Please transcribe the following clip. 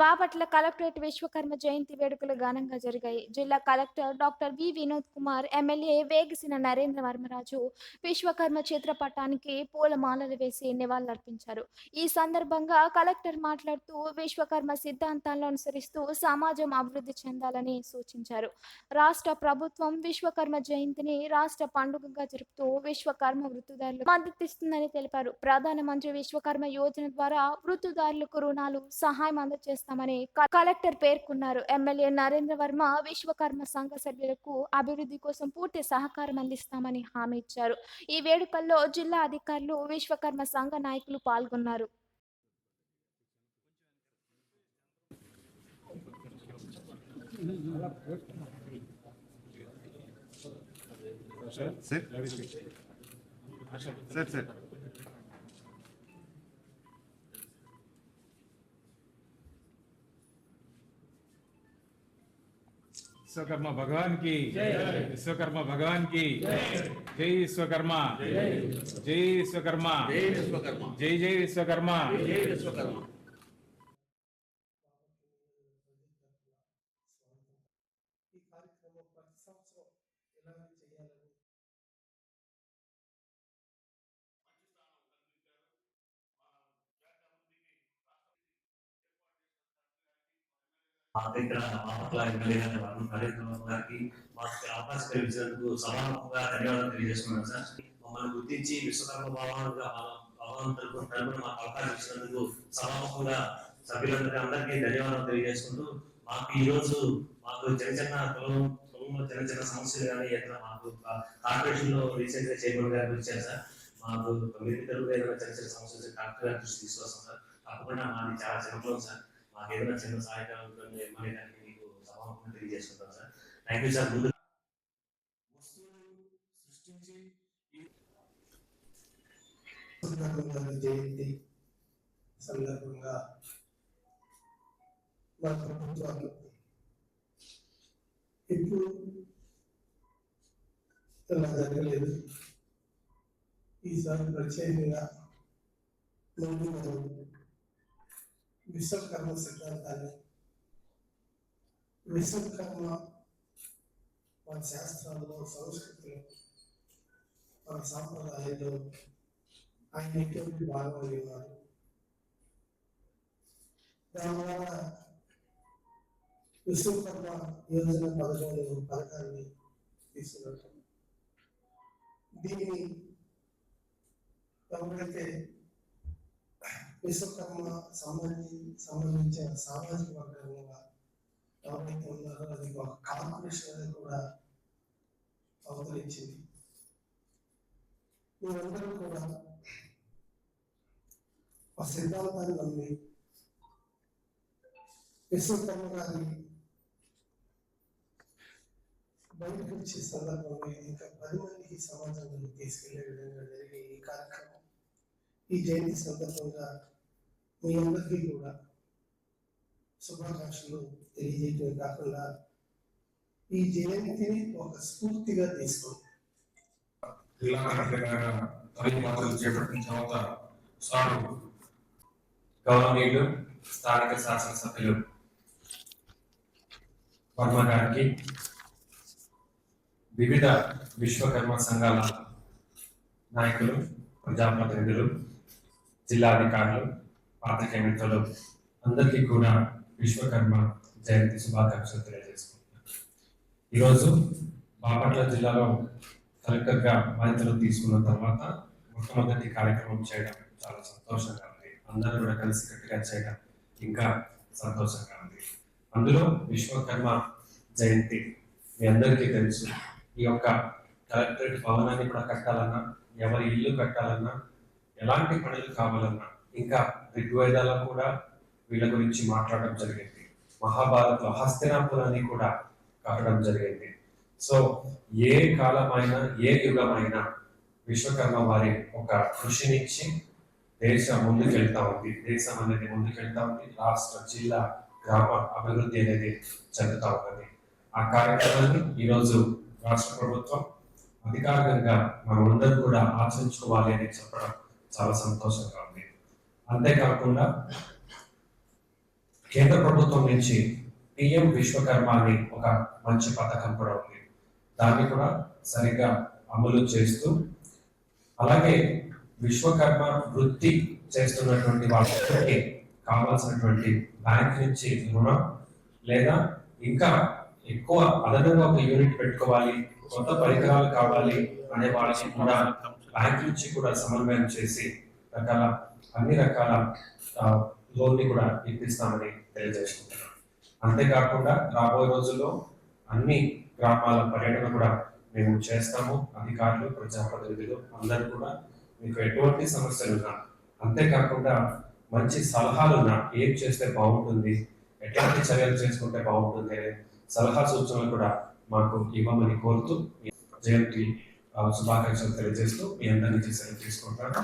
Bapatla collectorate Vishwakarma జయంతి వేడుకలు ఘనంగా జరిగాయి. జిల్లా collector doctor V Vinod Kumar MLA Vegesina Narendra Varmaraju Vishwakarma చిత్రపటానికి పూలమాలలు వేసి నివాళులర్పించారు. ఈ సందర్భంగా కలెక్టర్ మాట్లాడుతూ విశ్వకర్మ సిద్ధాంతాలను అనుసరిస్తూ సమాజం అభివృద్ధి చెందాలని సూచించారు. రాష్ట్ర ప్రభుత్వం విశ్వకర్మ జయంతిని రాష్ట్ర పండుగగా జరుపుతూ విశ్వకర్మ వృత్తిదారులకు మద్దతిస్తుందని తెలిపారు. ప్రధానమంత్రి విశ్వకర్మ యోజన ద్వారా వృత్తిదారులకు రుణాలు సహాయం అందజేస్తారు. చేస్తామని కలెక్టర్ పేర్కొన్నారు. ఎమ్మెల్యే నరేంద్ర వర్మ విశ్వకర్మ సంఘ సభ్యులకు అభివృద్ధి కోసం పూర్తి సహకారం అందిస్తామని హామీ ఇచ్చారు. ఈ వేడుకల్లో జిల్లా అధికారులు విశ్వకర్మ సంఘ నాయకులు పాల్గొన్నారు. సార్. Sir sir. विश्वकर्मा भगवान की विश्वकर्मा भगवान की जय विश्वकर्मा जय विश्वकर्मा జై విశ్వకర్మ जय जय विश्वकर्मा జై విశ్వకర్మ ఈ కార్యక్రమం ప్రతి సంవత్సరం ఇలాగే చేయాలని మాకు ఇక్కడ బాపట్ల ఎమ్మెల్యే గారి వర్మ కార్యక్రమం గారికి మాకు ఇక్కడ అవకాశం కల్పించినందుకు సభాముఖంగా ధన్యవాదాలు తెలియజేస్తున్నాను సార్ మమ్మల్ని గుర్తించి విశ్వకర్మ భావాలుగా భగవంతులకు తరపున మాకు అవకాశం ఇచ్చినందుకు సభాముఖంగా సభ్యులందరికీ అందరికీ ధన్యవాదాలు తెలియజేసుకుంటూ మాకు ఈ రోజు మాకు చిన్న చిన్న కులం కులంలో చిన్న చిన్న సమస్యలు కానీ ఎక్కడ మాకు కార్పొరేషన్లో రీసెంట్గా చైర్మన్ గారు వచ్చారు సార్ మాకు కమ్యూనిటీ తరపున చిన్న చిన్న సమస్యలు డాక్టర్ గారి దృష్టి తీసుకొస్తాం సార్ తప్పకుండా మాది చాలా చిన్న కులం సార్ మాకు ఏదైనా చిన్న సహాయకాలు ఉంటుంది దానికి మీకు సమాపం తెలియజేసుకుంటాం సార్. థ్యాంక్ యూ సార్ ముందు విశ్వకర్మ గారి జయంతి సందర్భంగా మన ప్రభుత్వాలు ఇప్పుడు ఇలా జరగలేదు. ఈసారి ప్రత్యేకంగా ముందు మనం విశ్వకర్మ సిద్ధాంతాన్ని విశ్వకర్మ మన శాస్త్రాల్లో సంస్కృతిలో మన సాంప్రదాయాల్లో ఆయన ఎటువంటి భాగం ఉన్నారు దానివల్ల విశ్వకర్మ యోజన పథకం పథకాన్ని తీసుకున్నట్టు దీన్ని ఎవరైతే విశ్వకర్మ సంబంధి సంబంధించిన సామాజిక వర్గంగా ఎవరైతే ఉన్నారో అది ఒక కార్పొరేషన్ కూడా అవతరించింది. మీరందరూ కూడా ఆ సిద్ధాంతాన్ని నమ్మి విశ్వకర్మ గారి బయటకు వచ్చే సందర్భంలో ఇంకా పది మందికి సమాజంలో తీసుకెళ్ళే విధంగా ఈ జయంతి సందర్భంగా మీ అందరికీ కూడా శుభాకాంక్షలు తెలియజేయటమే కాకుండా ఈ జయంతిని ఒక స్ఫూర్తిగా తీసుకోండి. జిల్లా కలెక్టర్ గారు చేపట్టిన తర్వాత సారు స్థానిక శాసనసభ్యులు వర్మ గారికి వివిధ విశ్వకర్మ సంఘాల నాయకులు ప్రజాప్రతినిధులు జిల్లా అధికారులు పాత్రికేయ మిత్రులు అందరికీ కూడా విశ్వకర్మ జయంతి శుభాకాంక్షలు తెలియజేసుకుంటున్నాను. ఈరోజు బాపట్ల జిల్లాలో కలెక్టర్గా బాధ్యతలు తీసుకున్న తర్వాత మొట్టమొదటి కార్యక్రమం చేయడం చాలా సంతోషంగా ఉంది. అందరూ కూడా కలిసికట్టుగా చేయడం ఇంకా సంతోషంగా ఉంది. అందులో విశ్వకర్మ జయంతి మీ అందరికీ తెలుసు. ఈ యొక్క కలెక్టరేట్ భవనాన్ని కూడా కట్టాలన్నా ఎవరి ఇల్లు కట్టాలన్నా ఎలాంటి పనులు కావాలన్నా ఇంకా ఋగ్వేదాల్లో కూడా వీళ్ళ గురించి మాట్లాడడం జరిగింది. మహాభారత్లో హస్తినాపురాన్ని కూడా కట్టడం జరిగింది. సో ఏ కాలమైనా ఏ యుగమైనా విశ్వకర్మ వారి ఒక కృషినిచ్చి దేశం ముందుకెళ్తా ఉంది. దేశం అనేది ముందుకెళ్తా ఉంది. రాష్ట్ర జిల్లా గ్రామ అభివృద్ధి అనేది చెందుతా ఉన్నది. ఆ కార్యక్రమాన్ని ఈరోజు రాష్ట్ర ప్రభుత్వం అధికారికంగా మనమందరం కూడా ఆచరించుకోవాలి అని చెప్పడం చాలా సంతోషంగా ఉంది. అంతేకాకుండా కేంద్ర ప్రభుత్వం నుంచి పిఎం విశ్వకర్మ అని ఒక మంచి పథకం కూడా ఉంది. దాన్ని కూడా సరిగ్గా అమలు చేస్తూ అలాగే విశ్వకర్మ వృత్తి చేస్తున్నటువంటి వాళ్ళకి కావాల్సినటువంటి బ్యాంక్ నుంచి రుణం లేదా ఇంకా ఎక్కువ అదనంగా ఒక యూనిట్ పెట్టుకోవాలి కొత్త పరికరాలు కావాలి అనే వాళ్ళకి కూడా బ్యాంక్ నుంచి కూడా సమన్వయం చేసి రకాల అన్ని రకాల లోన్ కూడా ఇప్పిస్తామని తెలియజేసుకుంటున్నాం. అంతేకాకుండా రాబోయే రోజుల్లో అన్ని గ్రామాల పర్యటన కూడా మేము చేస్తాము. అధికారులు ప్రజాప్రతినిధులు అందరూ కూడా మీకు ఎటువంటి సమస్యలు ఉన్నా అంతేకాకుండా మంచి సలహాలు ఉన్నా ఏం చేస్తే బాగుంటుంది ఎట్లాంటి చర్యలు చేసుకుంటే బాగుంటుంది అనే సలహా సూచనలు కూడా మాకు ఇవ్వమని కోరుతూ జయంతి శుభాకాంక్షలు తెలియజేస్తూ మీ అందరి నుంచి సెలవు తీసుకుంటాను